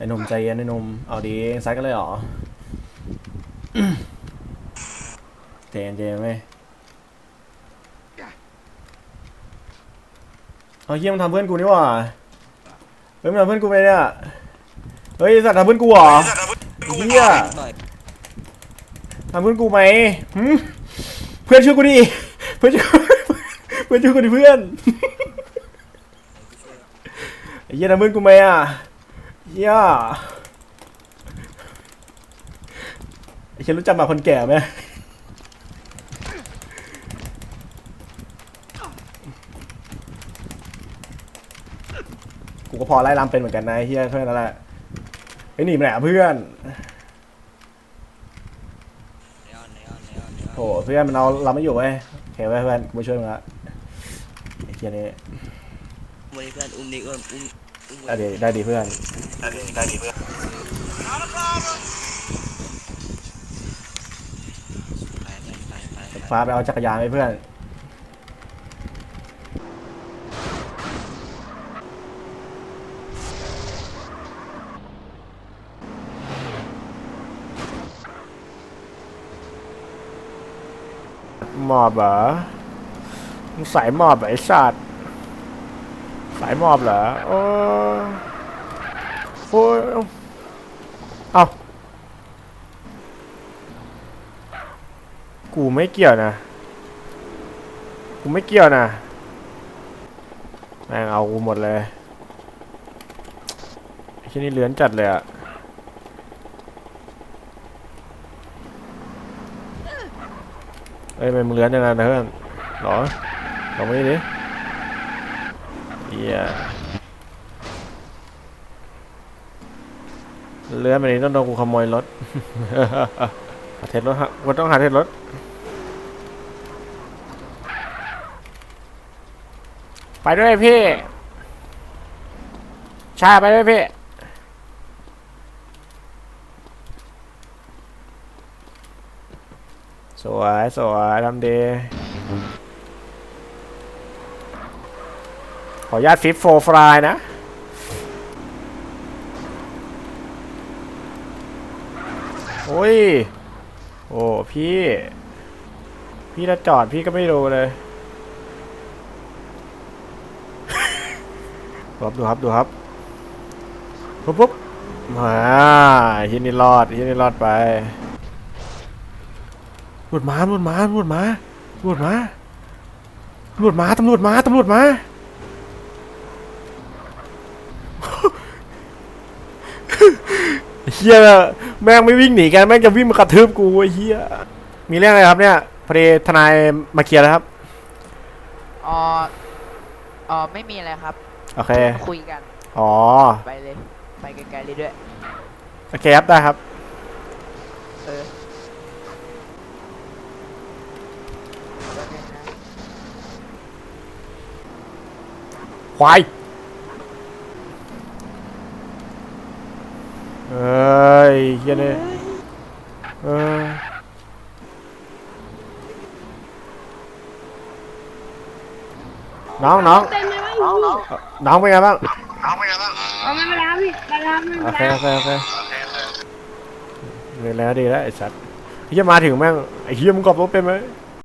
ไอ้หนุ่มใจเย็นไอ้หนุ่มเอาดีซัดกันเลยเหรอเจนเจนไหมเอาเฮียมันทำเพื่อนกูนี่หว่าเฮ้ยมันทำเพื่อนกูไปเนี่ยเฮ้ยสัตว์ทำเพื่อนกูเหรอเฮียทำเพื่อนกูไหมเพื่อนช่วยกูดิเพื่อนช่วยเพื่อนช่วยกูดิเพื่อนไอ้เฮียทำเพื่อนกูไหมอะ เฮียไอ้เฮียรู้จักหมาคนแก่ไหมกูก็พอไล่ลำเป็นเหมือนกันนะไอ้เฮียเท่านั้นแหละไอ้ยหนีมาไหนอะเพื่อนเนออนเนออนเนออนเนออนโอ้เพื่อนมันเอาเราไม่อยู่เว้ยโอเคเว้ยเพื่อนกูมาช่วยมึงละไอ้เฮียนี่ วันนี้เพื่อนอุ้มนี่อุ้มอุ้มอุ้ม ได้ดีได้ดีเพื่อนไปไปไปไปไปฟ้าไปเอาจักรยานไปเพื่อนหมอบเหรอมึงสายหมอบเหรอไอ้สัตว์ สายหมอบเหรอโอ้โอ้ยเอากูไม่เกี่ยวนะ กูไม่เกี่ยวนะ แม่งเอากูหมดเลยไอ้ที่นี่เลื้อนจัดเลยอะเอ้ยไมมึงเลื้อนยังไงนะเพื่อนหรอลองมาดิดิ เหี้ยเลื้อนแบบนี้ต้องโดนกูขโมยรถหาเทสรถฮะกูต้องหาเทสรถไปด้วยพี่ชาไปด้วยพี่สวยสวยทำดี ขออนุญาตฟิปโฟฟรายนะ โอ้ย โอ้พี่ พี่ถ้าจอดพี่ก็ไม่ดูเลย ครับดูครับดูครับ ปุ๊บปุ๊บมาฮินนี่รอดฮินนี่รอดไปตำรวจมาตำรวจมาตำรวจมาตำรวจมาตำรวจมาตำรวจมาตำรวจมา เฮียแม่งไม่วิ่งหนีกันแม่งจะวิ่งมากระทืบกูไอ้เฮียมีเรื่องอะไรครับเนี่ยพอดีทนายมาเคลียร์แล้วครับอ๋ออ๋อไม่มีอะไรครับโอเคคุยกันอ๋อไปเลยไปไกลๆเลยด้วยโอเคครับได้ครับเออแป๊บนึงนะควาย เอ้ยเฮียเนี่ยเออน้องน้องเต็มเลยว่าอยู่นี่น้องเป็นไงบ้างเอาไม่เป็นไรครับพี่ไปรับไม่โอเป็นเคไรโอเคโอเคดีแล้วดีแล้วไอ้สัตว์เฮียมาถึงแม่งไอ้เฮียมึงกอบรถเป็นไหม